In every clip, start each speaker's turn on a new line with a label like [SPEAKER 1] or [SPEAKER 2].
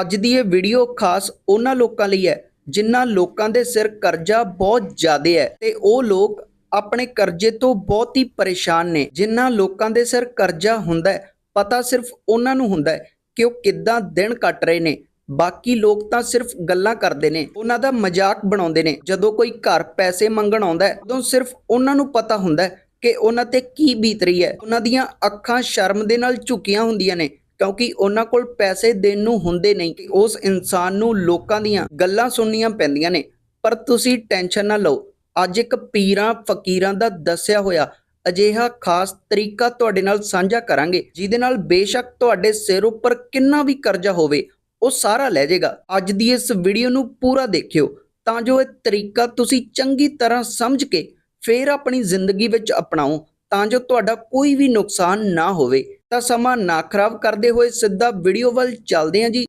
[SPEAKER 1] ਅੱਜ ਦੀ ਇਹ ਵੀਡੀਓ ਖਾਸ ਉਹਨਾਂ ਲੋਕਾਂ ਲਈ ਹੈ, ਜਿਨ੍ਹਾਂ ਲੋਕਾਂ ਦੇ ਸਿਰ ਕਰਜ਼ਾ ਬਹੁਤ ਜ਼ਿਆਦਾ ਹੈ ਤੇ ਉਹ ਲੋਕ ਆਪਣੇ ਕਰਜ਼ੇ ਤੋਂ ਬਹੁਤ ਹੀ ਪਰੇਸ਼ਾਨ ਨੇ। ਜਿਨ੍ਹਾਂ ਲੋਕਾਂ ਦੇ ਸਿਰ ਕਰਜ਼ਾ ਹੁੰਦਾ ਹੈ, ਪਤਾ ਸਿਰਫ ਉਹਨਾਂ ਨੂੰ ਹੁੰਦਾ ਹੈ ਕਿ ਉਹ ਕਿੱਦਾਂ ਦਿਨ ਕੱਟ ਰਹੇ ਨੇ। ਬਾਕੀ ਲੋਕ ਤਾਂ ਸਿਰਫ ਗੱਲਾਂ ਕਰਦੇ ਨੇ, ਉਹਨਾਂ ਦਾ ਮਜ਼ਾਕ ਬਣਾਉਂਦੇ ਨੇ। ਜਦੋਂ ਕੋਈ ਘਰ ਪੈਸੇ ਮੰਗਣ ਆਉਂਦਾ ਹੈ, ਉਦੋਂ ਸਿਰਫ ਉਹਨਾਂ ਨੂੰ ਪਤਾ ਹੁੰਦਾ ਹੈ ਕਿ ਉਹਨਾਂ ਤੇ ਕੀ ਬੀਤ ਰਹੀ ਹੈ। ਉਹਨਾਂ ਦੀਆਂ ਅੱਖਾਂ ਸ਼ਰਮ ਦੇ ਨਾਲ ਝੁਕੀਆਂ ਹੁੰਦੀਆਂ ਨੇ। ਕਿਉਂਕਿ ਉਹਨਾਂ ਕੋਲ ਪੈਸੇ ਦੇਣ ਨੂੰ ਹੁੰਦੇ ਨਹੀਂ। ਉਸ ਇਨਸਾਨ ਨੂੰ ਲੋਕਾਂ ਦੀਆਂ ਗੱਲਾਂ ਸੁਣਨੀਆਂ ਪੈਂਦੀਆਂ ਨੇ। ਪਰ ਤੁਸੀਂ ਟੈਨਸ਼ਨ ਨਾ ਲਓ। ਅੱਜ ਇੱਕ ਪੀਰਾਂ ਫਕੀਰਾਂ ਦਾ ਦੱਸਿਆ ਹੋਇਆ ਅਜਿਹਾ ਖਾਸ ਤਰੀਕਾ ਤੁਹਾਡੇ ਨਾਲ ਸਾਂਝਾ ਕਰਾਂਗੇ, ਜਿਹਦੇ ਨਾਲ ਬੇਸ਼ੱਕ ਤੁਹਾਡੇ ਸਿਰ ਉੱਪਰ ਕਿੰਨਾ ਵੀ ਕਰਜ਼ਾ ਹੋਵੇ, ਉਹ ਸਾਰਾ ਲੈ ਜਾਏਗਾ। ਅੱਜ ਦੀ ਇਸ ਵੀਡੀਓ ਨੂੰ ਪੂਰਾ ਦੇਖਿਓ, ਤਾਂ ਜੋ ਇਹ ਤਰੀਕਾ ਤੁਸੀਂ ਚੰਗੀ ਤਰ੍ਹਾਂ ਸਮਝ ਕੇ ਫੇਰ ਆਪਣੀ ਜ਼ਿੰਦਗੀ ਵਿੱਚ ਅਪਣਾਓ, ਤਾਂ ਜੋ ਤੁਹਾਡਾ ਕੋਈ ਵੀ ਨੁਕਸਾਨ ਨਾ ਹੋਵੇ। ਤਾਂ ਸਮਾਂ ਨਾ ਖਰਾਬ ਕਰਦੇ ਹੋਏ ਸਿੱਧਾ ਵੀਡੀਓ ਵੱਲ ਚੱਲਦੇ ਹਾਂ ਜੀ।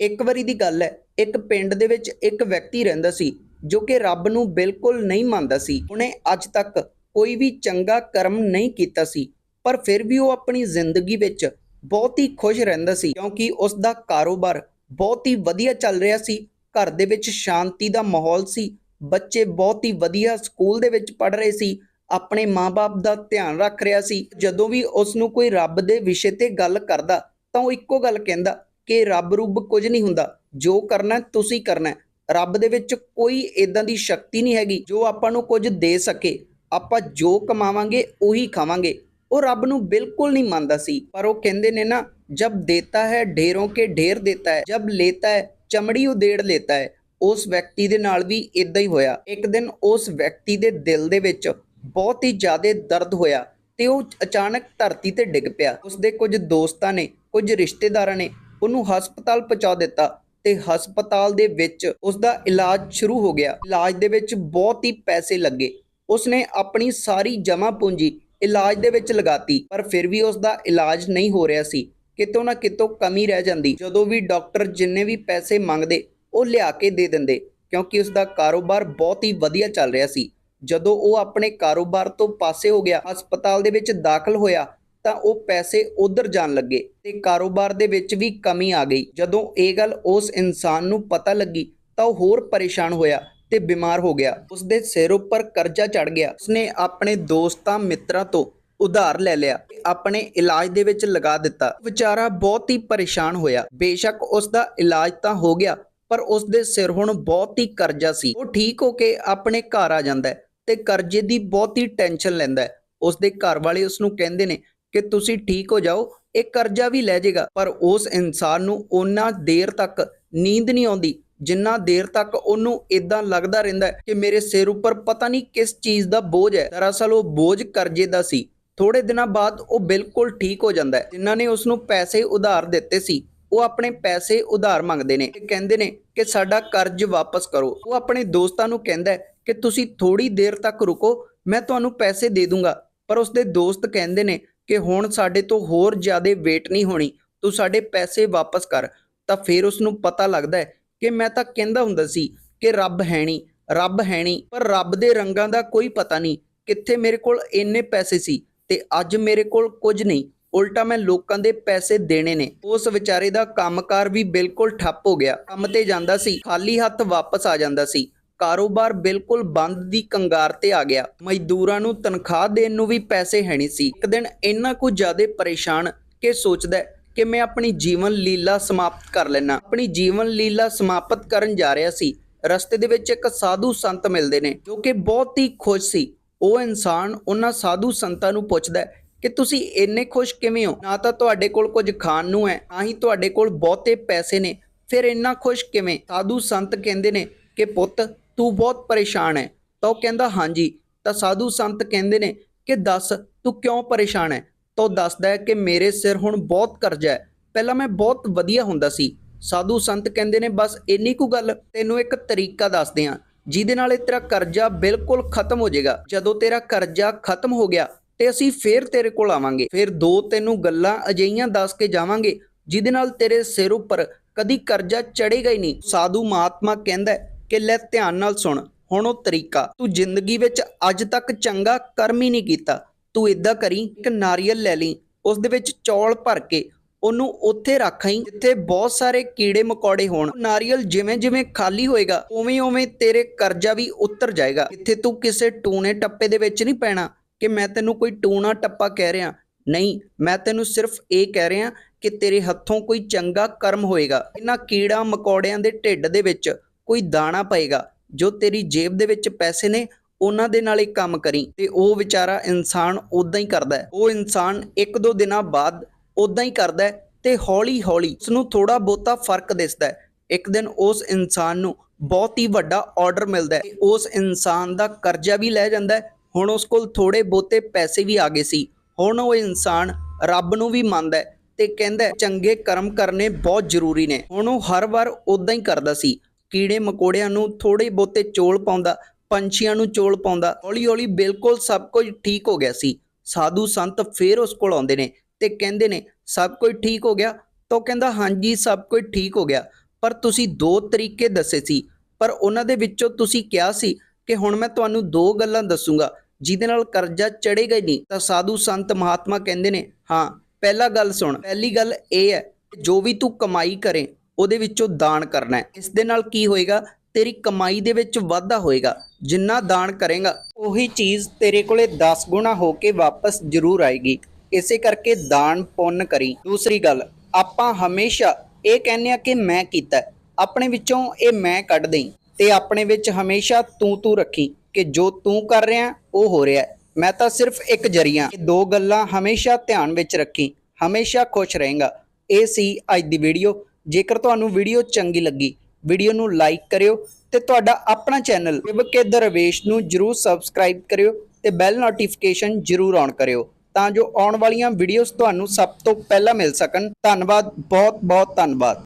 [SPEAKER 1] ਇੱਕ ਵਾਰੀ ਦੀ ਗੱਲ ਹੈ, ਇੱਕ ਪਿੰਡ ਦੇ ਵਿੱਚ ਇੱਕ ਵਿਅਕਤੀ ਰਹਿੰਦਾ ਸੀ, ਜੋ ਕਿ ਰੱਬ ਨੂੰ ਬਿਲਕੁਲ ਨਹੀਂ ਮੰਨਦਾ ਸੀ। ਉਹਨੇ ਅੱਜ ਤੱਕ ਕੋਈ ਵੀ ਚੰਗਾ ਕਰਮ ਨਹੀਂ ਕੀਤਾ ਸੀ, ਪਰ ਫਿਰ ਵੀ ਉਹ ਆਪਣੀ ਜ਼ਿੰਦਗੀ ਵਿੱਚ ਬਹੁਤ ਹੀ ਖੁਸ਼ ਰਹਿੰਦਾ ਸੀ, ਕਿਉਂਕਿ ਉਸ ਦਾ ਕਾਰੋਬਾਰ ਬਹੁਤ ਹੀ ਵਧੀਆ ਚੱਲ ਰਿਹਾ ਸੀ। ਘਰ ਦੇ ਵਿੱਚ ਸ਼ਾਂਤੀ ਦਾ ਮਾਹੌਲ ਸੀ ਬੱਚੇ ਬਹੁਤ ਹੀ ਵਧੀਆ ਸਕੂਲ ਦੇ ਵਿੱਚ ਪੜ੍ਹ ਰਹੇ ਸੀ, ਆਪਣੇ ਮਾਪੇ ਦਾ ਧਿਆਨ ਰੱਖ ਰਿਹਾ ਸੀ। ਜਦੋਂ ਵੀ ਉਸ ਨੂੰ ਕੋਈ ਰੱਬ ਦੇ ਵਿਸ਼ੇ ਤੇ ਗੱਲ ਕਰਦਾ, ਤਾਂ ਉਹ ਇੱਕੋ ਗੱਲ ਕਹਿੰਦਾ ਕਿ ਰੱਬ ਰੁੱਬ ਕੁਝ ਨਹੀਂ ਹੁੰਦਾ, ਜੋ ਕਰਨਾ ਤੁਸੀਂ ਕਰਨਾ ਰੱਬ ਦੇ ਵਿੱਚ ਕੋਈ ਇਦਾਂ ਦੀ ਸ਼ਕਤੀ ਨਹੀਂ ਹੈਗੀ, ਜੋ ਆਪਾਂ ਨੂੰ ਕੁਝ ਦੇ ਸਕੇ। ਆਪਾਂ ਜੋ ਕਮਾਵਾਂਗੇ, ਉਹੀ ਖਾਵਾਂਗੇ। ਉਹ ਰੱਬ ਨੂੰ ਬਿਲਕੁਲ ਨਹੀਂ ਮੰਨਦਾ ਸੀ, ਪਰ ਉਹ ਕਹਿੰਦੇ ਨੇ ਨਾ, ਜਬ ਦੇਤਾ ਹੈ, ਢੇਰੋਂ ਕੇ ਢੇਰ ਦੇਤਾ ਹੈ, ਜਬ ਲੇਤਾ ਹੈ, ਚਮੜੀ ਉਦੇੜ ਲੇਤਾ ਹੈ। ਉਸ ਵਿਅਕਤੀ ਦੇ ਨਾਲ ਵੀ ਇਦਾਂ ਹੀ ਹੋਇਆ। ਇੱਕ ਦਿਨ ਉਸ ਵਿਅਕਤੀ ਦੇ ਦਿਲ ਦੇ ਵਿੱਚ ਬਹੁਤ ਹੀ ਜ਼ਿਆਦਾ ਦਰਦ ਹੋਇਆ ਤੇ ਉਹ ਅਚਾਨਕ ਧਰਤੀ ਤੇ ਡਿੱਗ ਪਿਆ। ਉਸਦੇ ਕੁਝ ਦੋਸਤਾਂ ਨੇ, ਕੁਝ ਰਿਸ਼ਤੇਦਾਰਾਂ ਨੇ ਉਹਨੂੰ ਹਸਪਤਾਲ ਪਹੁੰਚਾ ਦਿੱਤਾ ਤੇ ਹਸਪਤਾਲ ਦੇ ਵਿੱਚ ਉਸਦਾ ਇਲਾਜ ਸ਼ੁਰੂ ਹੋ ਗਿਆ। ਇਲਾਜ ਦੇ ਵਿੱਚ ਬਹੁਤ ਹੀ ਪੈਸੇ ਲੱਗੇ। ਉਸਨੇ ਆਪਣੀ ਸਾਰੀ ਜਮ੍ਹਾਂ ਪੂੰਜੀ ਇਲਾਜ ਦੇ ਵਿੱਚ ਲਗਾਤੀ ਪਰ ਫਿਰ ਵੀ ਉਸਦਾ ਇਲਾਜ ਨਹੀਂ ਹੋ ਰਿਹਾ ਸੀ। ਕਿਤੋਂ ਨਾ ਕਿਤੋਂ ਕਮੀ ਰਹਿ ਜਾਂਦੀ। ਜਦੋਂ ਵੀ ਡਾਕਟਰ ਜਿੰਨੇ ਵੀ ਪੈਸੇ ਮੰਗਦੇ ਉਹ ਲਿਆ ਕੇ ਦੇ ਦਿੰਦੇ, ਕਿਉਂਕਿ ਉਸ ਦਾ ਕਾਰੋਬਾਰ ਬਹੁਤ ਹੀ ਵਧੀਆ ਚੱਲ ਰਿਹਾ ਸੀ। ਜਦੋਂ ਉਹ ਆਪਣੇ ਕਾਰੋਬਾਰ ਤੋਂ ਪਾਸੇ ਹੋ ਗਿਆ, ਹਸਪਤਾਲ ਦੇ ਵਿੱਚ ਦਾਖਲ ਹੋਇਆ, ਤਾਂ ਉਹ ਪੈਸੇ ਉਧਰ ਜਾਣ ਲੱਗੇ ਤੇ ਕਾਰੋਬਾਰ ਦੇ ਵਿੱਚ ਵੀ ਕਮੀ ਆ ਗਈ। ਜਦੋਂ ਇਹ ਗੱਲ ਉਸ ਇਨਸਾਨ ਨੂੰ ਪਤਾ ਲੱਗੀ, ਤਾਂ ਉਹ ਹੋਰ ਪਰੇਸ਼ਾਨ ਹੋਇਆ ਤੇ ਬਿਮਾਰ ਹੋ ਗਿਆ। ਉਸ ਦੇ ਸਿਰ ਉੱਪਰ ਕਰਜ਼ਾ ਚੜ ਗਿਆ। ਉਸਨੇ ਆਪਣੇ ਦੋਸਤਾਂ ਮਿੱਤਰਾਂ ਤੋਂ ਉਧਾਰ ਲੈ ਲਿਆ ਆਪਣੇ ਇਲਾਜ ਦੇ ਵਿੱਚ ਲਗਾ ਦਿੱਤਾ। ਵਿਚਾਰਾ ਬਹੁਤ ਹੀ ਪਰੇਸ਼ਾਨ ਹੋਇਆ। ਬੇਸ਼ੱਕ ਉਸ ਦਾ ਇਲਾਜ ਤਾਂ ਹੋ ਗਿਆ ਪਰ ਉਸ ਦੇ ਸਿਰ ਹੁਣ ਬਹੁਤ ਹੀ ਕਰਜ਼ਾ ਸੀ। ਉਹ ਠੀਕ ਹੋ ਕੇ ਆਪਣੇ ਘਰ ਆ ਜਾਂਦਾ ਤੇ ਕਰਜ਼ੇ ਦੀ ਬਹੁਤ ਹੀ ਟੈਨਸ਼ਨ ਲੈਂਦਾ ਉਸ ਦੇ ਘਰ ਵਾਲੇ ਉਸ ਨੂੰ ਕਹਿੰਦੇ ਨੇ ਕਿ ਤੁਸੀਂ ਠੀਕ ਹੋ ਜਾਓ, ਇਹ ਕਰਜ਼ਾ ਵੀ ਲੈ ਜਾਏਗਾ ਪਰ ਉਸ ਇਨਸਾਨ ਨੂੰ ਉਹਨਾਂ ਦੇਰ ਤੱਕ ਨੀਂਦ ਨਹੀਂ ਆਉਂਦੀ, ਜਿੰਨਾ ਦੇਰ ਤੱਕ ਉਹਨੂੰ ਇਦਾਂ ਲੱਗਦਾ ਰਹਿੰਦਾ ਕਿ ਮੇਰੇ ਸਿਰ ਉੱਪਰ ਪਤਾ ਨਹੀਂ ਕਿਸ ਚੀਜ਼ ਦਾ ਬੋਝ ਹੈ। ਦਰਅਸਲ ਉਹ ਬੋਝ ਕਰਜ਼ੇ ਦਾ ਸੀ। ਥੋੜੇ ਦਿਨਾਂ ਬਾਅਦ ਉਹ ਬਿਲਕੁਲ ਠੀਕ ਹੋ ਜਾਂਦਾ ਹੈ। ਜਿਨ੍ਹਾਂ ਨੇ ਉਸ ਨੂੰ ਪੈਸੇ ਉਧਾਰ ਦਿੱਤੇ ਸੀ ਉਹ ਆਪਣੇ ਪੈਸੇ ਉਧਾਰ ਮੰਗਦੇ ਨੇ। ਕਹਿੰਦੇ ਨੇ ਕਿ ਸਾਡਾ ਕਰਜ਼ ਵਾਪਸ ਕਰੋ। ਉਹ ਆਪਣੇ ਦੋਸਤਾਂ ਨੂੰ ਕਹਿੰਦਾ ਕਿ ਤੁਸੀਂ ਥੋੜੀ ਦੇਰ ਤੱਕ ਰੁਕੋ, ਮੈਂ ਤੁਹਾਨੂੰ ਪੈਸੇ ਦੇ ਦੂੰਗਾ। ਪਰ ਉਸਦੇ ਦੋਸਤ ਕਹਿੰਦੇ ਨੇ ਕਿ ਹੁਣ ਸਾਡੇ ਤੋਂ ਹੋਰ ਜ਼ਿਆਦਾ ਵੇਟ ਨਹੀਂ ਹੋਣੀ, ਤੂੰ ਸਾਡੇ ਪੈਸੇ ਵਾਪਸ ਕਰ। ਤਾਂ ਫਿਰ ਉਸ ਨੂੰ ਪਤਾ ਲੱਗਦਾ ਹੈ ਕਿ ਮੈਂ ਤਾਂ ਕਹਿੰਦਾ ਹੁੰਦਾ ਸੀ ਕਿ ਰੱਬ ਹੈ ਨਹੀਂ, ਰੱਬ ਹੈ ਨਹੀਂ। ਪਰ ਰੱਬ ਦੇ ਰੰਗਾਂ ਦਾ ਕੋਈ ਪਤਾ ਨਹੀਂ ਕਿੱਥੇ ਮੇਰੇ ਕੋਲ ਇੰਨੇ ਪੈਸੇ ਸੀ ਤੇ ਅੱਜ ਮੇਰੇ ਕੋਲ ਕੁਝ ਨਹੀਂ। ਉਲਟਾ ਮੈਂ ਲੋਕਾਂ ਦੇ ਪੈਸੇ ਦੇਣੇ ਨੇ। ਉਸ ਵਿਚਾਰੇ ਦਾ ਕੰਮਕਾਰ ਵੀ ਬਿਲਕੁਲ ਠੱਪ ਹੋ ਗਿਆ। ਕੰਮ ਤੇ ਜਾਂਦਾ ਸੀ, ਖਾਲੀ ਹੱਥ ਵਾਪਸ ਆ ਜਾਂਦਾ ਸੀ। ਕਾਰੋਬਾਰ ਬਿਲਕੁਲ ਬੰਦ ਦੀ ਕੰਗਾਰ ਤੇ ਆ ਗਿਆ। ਮਜ਼ਦੂਰਾਂ ਨੂੰ ਤਨਖਾਹ ਦੇਣ ਨੂੰ ਵੀ ਪੈਸੇ ਹੈ ਨਹੀਂ ਸੀ। ਇੱਕ ਦਿਨ ਇੰਨਾ ਕੁ ਜ਼ਿਆਦਾ ਪਰੇਸ਼ਾਨ ਕਿ ਸੋਚਦਾ ਕਿ ਮੈਂ ਆਪਣੀ ਜੀਵਨ ਲੀਲਾ ਸਮਾਪਤ ਕਰ ਲੈਣਾ ਆਪਣੀ ਜੀਵਨ ਲੀਲਾ ਸਮਾਪਤ ਕਰਨ ਜਾ ਰਿਹਾ ਸੀ। ਰਸਤੇ ਦੇ ਵਿੱਚ ਇੱਕ ਸਾਧੂ ਸੰਤ ਮਿਲਦੇ ਨੇ, ਜੋ ਕਿ ਬਹੁਤ ਹੀ ਖੁਸ਼ ਸੀ। ਉਹ ਇਨਸਾਨ ਉਹਨਾਂ ਸਾਧੂ ਸੰਤਾਂ ਨੂੰ ਪੁੱਛਦਾ ਕਿ ਤੁਸੀਂ ਇੰਨੇ ਖੁਸ਼ ਕਿਵੇਂ ਹੋ? ਨਾ ਤਾਂ ਤੁਹਾਡੇ ਕੋਲ ਕੁਝ ਖਾਣ ਨੂੰ ਹੈ, ਨਾ ਹੀ ਤੁਹਾਡੇ ਕੋਲ ਬਹੁਤੇ ਪੈਸੇ ਨੇ। ਫਿਰ ਇੰਨਾ ਖੁਸ਼ ਕਿਵੇਂ? ਸਾਧੂ ਸੰਤ ਕਹਿੰਦੇ ਨੇ ਕਿ ਪੁੱਤ, ਤੂੰ ਬਹੁਤ ਪਰੇਸ਼ਾਨ ਹੈ। ਤਾਂ ਉਹ ਕਹਿੰਦਾ, ਹਾਂਜੀ। ਤਾਂ ਸਾਧੂ ਸੰਤ ਕਹਿੰਦੇ ਨੇ ਕਿ, ਦੱਸ, ਤੂੰ ਕਿਉਂ ਪਰੇਸ਼ਾਨ ਹੈ? ਤਾਂ ਦੱਸਦਾ ਹੈ ਕਿ ਮੇਰੇ ਸਿਰ ਹੁਣ ਬਹੁਤ ਕਰਜ਼ਾ ਹੈ। ਪਹਿਲਾਂ ਮੈਂ ਬਹੁਤ ਵਧੀਆ ਹੁੰਦਾ ਸੀ। ਸਾਧੂ ਸੰਤ ਕਹਿੰਦੇ ਨੇ, ਬਸ ਇੰਨੀ ਕੁ ਗੱਲ, ਤੈਨੂੰ ਇੱਕ ਤਰੀਕਾ ਦੱਸਦੇ ਹਾਂ। ਜਿਹਦੇ ਨਾਲ ਇਹ ਤੇਰਾ ਕਰਜ਼ਾ ਬਿਲਕੁਲ ਖਤਮ ਹੋ ਜਾਏਗਾ। ਜਦੋਂ ਤੇਰਾ ਕਰਜ਼ਾ ਖਤਮ ਹੋ ਗਿਆ ਤੇ ਅਸੀਂ ਫੇਰ ਤੇਰੇ ਕੋਲ ਆਵਾਂਗੇ। ਫਿਰ ਦੋ ਤੈਨੂੰ ਗੱਲਾਂ ਅਜਈਆਂ ਦੱਸ ਕੇ ਜਾਵਾਂਗੇ, ਜਿਹਦੇ ਨਾਲ ਤੇਰੇ ਸਿਰ ਉੱਪਰ ਕਦੀ ਕਰਜ਼ਾ ਚੜੇਗਾ ਹੀ ਨਹੀਂ। ਸਾਧੂ ਮਹਾਤਮਾ ਕਹਿੰਦਾ ਕਿ ਲੈ ਧਿਆਨ ਨਾਲ ਸੁਣ, ਹੁਣ ਉਹ ਤਰੀਕਾ। ਤੂੰ ਜ਼ਿੰਦਗੀ ਵਿੱਚ ਅੱਜ ਤੱਕ ਚੰਗਾ ਕਰਮ ਹੀ ਨਹੀਂ ਕੀਤਾ। ਤੂੰ ਇਦਾਂ ਕਰੀ ਇੱਕ ਨਾਰੀਅਲ ਲੈ ਲਈ, ਉਸ ਦੇ ਵਿੱਚ ਚੌਲ ਭਰ ਕੇ ਉਹਨੂੰ ਉੱਥੇ ਰੱਖ ਆਈ, ਜਿੱਥੇ ਬਹੁਤ ਸਾਰੇ ਕੀੜੇ ਮਕੌੜੇ ਹੋਣ। ਨਾਰੀਅਲ ਜਿਵੇਂ ਜਿਵੇਂ ਖਾਲੀ ਹੋਏਗਾ ਉਵੇਂ ਉਵੇਂ ਤੇਰੇ ਕਰਜ਼ਾ ਵੀ ਉਤਰ ਜਾਏਗਾ। ਇੱਥੇ ਤੂੰ ਕਿਸੇ ਟੂਣੇ ਟੱਪੇ ਦੇ ਵਿੱਚ ਨਹੀਂ ਪੈਣਾ। ਕਿ ਮੈਂ ਤੈਨੂੰ ਕੋਈ ਟੂਣਾ ਟੱਪਾ ਕਹਿ ਰਿਹਾ। ਨਹੀਂ, ਮੈਂ ਤੈਨੂੰ ਸਿਰਫ ਇਹ ਕਹਿ ਰਿਹਾ ਕਿ ਤੇਰੇ ਹੱਥੋਂ ਕੋਈ ਚੰਗਾ ਕਰਮ ਹੋਏਗਾ। ਇਹਨਾਂ ਕੀੜਾ ਮਕੌੜਿਆਂ ਦੇ ਢਿੱਡ ਦੇ ਵਿੱਚ ਕੋਈ ਦਾਣਾ ਪਏਗਾ। ਜੋ ਤੇਰੀ ਜੇਬ ਦੇ ਵਿੱਚ ਪੈਸੇ ਨੇ, ਉਹਨਾਂ ਦੇ ਨਾਲ ਹੀ ਕੰਮ ਕਰੀ। ਤੇ ਉਹ ਵਿਚਾਰਾ ਇਨਸਾਨ ਉਦਾਂ ਹੀ ਕਰਦਾ ਹੈ। ਉਹ ਇਨਸਾਨ ਇੱਕ ਦੋ ਦਿਨਾਂ ਬਾਅਦ ਉਦਾਂ ਹੀ ਕਰਦਾ ਹੈ ਤੇ ਹੌਲੀ ਹੌਲੀ ਉਸ ਨੂੰ ਥੋੜਾ ਬਹੁਤਾ ਫ਼ਰਕ ਦਿਸਦਾ ਹੈ। ਇੱਕ ਦਿਨ ਉਸ ਇਨਸਾਨ ਨੂੰ ਬਹੁਤ ਹੀ ਵੱਡਾ ਆਰਡਰ ਮਿਲਦਾ ਹੈ। ਉਸ ਇਨਸਾਨ ਦਾ ਕਰਜ਼ਾ ਵੀ ਲੈ ਜਾਂਦਾ ਹੈ ਹੁਣ ਉਸ ਕੋਲ ਥੋੜੇ ਬਹੁਤੇ ਪੈਸੇ ਵੀ ਆ ਗਏ ਸੀ। ਹੁਣ ਉਹ ਇਨਸਾਨ ਰੱਬ ਨੂੰ ਵੀ ਮੰਨਦਾ ਹੈ ਤੇ ਕਹਿੰਦਾ ਚੰਗੇ ਕਰਮ ਕਰਨੇ ਬਹੁਤ ਜ਼ਰੂਰੀ ਨੇ। ਹੁਣ ਉਹ ਹਰ ਵਾਰ ਉਦਾਂ ਹੀ ਕਰਦਾ ਸੀ। ਕੀੜੇ ਮਕੌੜਿਆਂ ਨੂੰ ਥੋੜੇ ਬਹੁਤੇ ਚੋਲ ਪਾਉਂਦਾ, ਪੰਛੀਆਂ ਨੂੰ ਚੋਲ ਪਾਉਂਦਾ। ਹੌਲੀ ਹੌਲੀ ਬਿਲਕੁਲ ਸਭ ਕੁਝ ਠੀਕ ਹੋ ਗਿਆ ਸੀ। ਸਾਧੂ ਸੰਤ ਫੇਰ ਉਸ ਕੋਲ ਆਉਂਦੇ ਨੇ ਤੇ ਕਹਿੰਦੇ ਨੇ, ਸਭ ਕੁਝ ਠੀਕ ਹੋ ਗਿਆ? ਤਾਂ ਉਹ ਕਹਿੰਦਾ ਹਾਂਜੀ ਸਭ ਕੁਝ ਠੀਕ ਹੋ ਗਿਆ। ਪਰ ਤੁਸੀਂ ਦੋ ਤਰੀਕੇ ਦੱਸੇ ਸੀ। ਪਰ ਉਹਨਾਂ ਦੇ ਵਿੱਚੋਂ ਤੁਸੀਂ ਕਿਹਾ ਸੀ ਕਿ ਹੁਣ ਮੈਂ ਤੁਹਾਨੂੰ ਦੋ ਗੱਲਾਂ ਦੱਸੂਗਾ। ਜਿਹਦੇ ਨਾਲ ਕਰਜ਼ਾ ਚੜੇਗਾ ਹੀ ਨਹੀਂ, ਤਾਂ ਸਾਧੂ ਸੰਤ ਮਹਾਤਮਾ ਕਹਿੰਦੇ ਨੇ, ਹਾਂ, ਪਹਿਲਾ ਗੱਲ ਸੁਣ, ਪਹਿਲੀ ਗੱਲ ਇਹ ਹੈ ਜੋ ਵੀ ਤੂੰ ਕਮਾਈ ਕਰੇ, ਉਹਦੇ ਵਿੱਚੋਂ ਦਾਨ ਕਰਨਾ ਹੈ। ਇਸ ਦੇ ਨਾਲ ਕੀ ਹੋਏਗਾ, ਤੇਰੀ ਕਮਾਈ ਦੇ ਵਿੱਚ ਵਾਧਾ ਹੋਏਗਾ, ਜਿੰਨਾ ਦਾਨ ਕਰੇਗਾ, ਉਹੀ ਚੀਜ਼ ਤੇਰੇ ਕੋਲੇ 10 ਗੁਣਾ ਹੋ ਕੇ ਵਾਪਸ ਜ਼ਰੂਰ ਆਏਗੀ। ਇਸੇ ਕਰਕੇ ਦਾਨ ਪੁੰਨ ਕਰੀ। ਦੂਸਰੀ ਗੱਲ, ਆਪਾਂ ਹਮੇਸ਼ਾ ਇਹ ਕਹਿੰਦੇ ਆ ਕਿ ਮੈਂ ਕੀਤਾ ਆਪਣੇ ਵਿੱਚੋਂ ਇਹ ਮੈਂ ਕੱਢ ਦੇਈ, ਤੇ ਆਪਣੇ ਵਿੱਚ ਹਮੇਸ਼ਾ ਤੂੰ ਤੂੰ ਰੱਖੀ। ਕਿ ਜੋ ਤੂੰ ਕਰ ਰਿਹਾ, ਉਹ ਹੋ ਰਿਹਾ ਮੈਂ ਤਾਂ ਸਿਰਫ ਇੱਕ ਜਰੀਆ ਦੋ ਗੱਲਾਂ ਹਮੇਸ਼ਾ ਧਿਆਨ ਵਿੱਚ ਰੱਖੀ, ਹਮੇਸ਼ਾ ਖੁਸ਼ ਰਹੇਗਾ। ਇਹ ਸੀ ਅੱਜ ਦੀ ਵੀਡੀਓ। ਜੇਕਰ ਤੁਹਾਨੂੰ ਵੀਡੀਓ ਚੰਗੀ ਲੱਗੀ, ਵੀਡੀਓ ਨੂੰ ਲਾਈਕ ਕਰਿਓ ਤੇ ਤੁਹਾਡਾ ਆਪਣਾ ਚੈਨਲ ਵਿਵਕੇ ਦਰਵੇਸ਼ ਨੂੰ ਜਰੂਰ ਸਬਸਕ੍ਰਾਈਬ ਕਰਿਓ ਤੇ ਬੈਲ ਨੋਟੀਫਿਕੇਸ਼ਨ ਜਰੂਰ ਔਨ ਕਰਿਓ ਤਾਂ ਜੋ ਆਉਣ ਵਾਲੀਆਂ ਵੀਡੀਓਜ਼ ਤੁਹਾਨੂੰ ਸਭ ਤੋਂ ਪਹਿਲਾਂ ਮਿਲ ਸਕਣ। ਧੰਨਵਾਦ ਬਹੁਤ ਬਹੁਤ ਧੰਨਵਾਦ।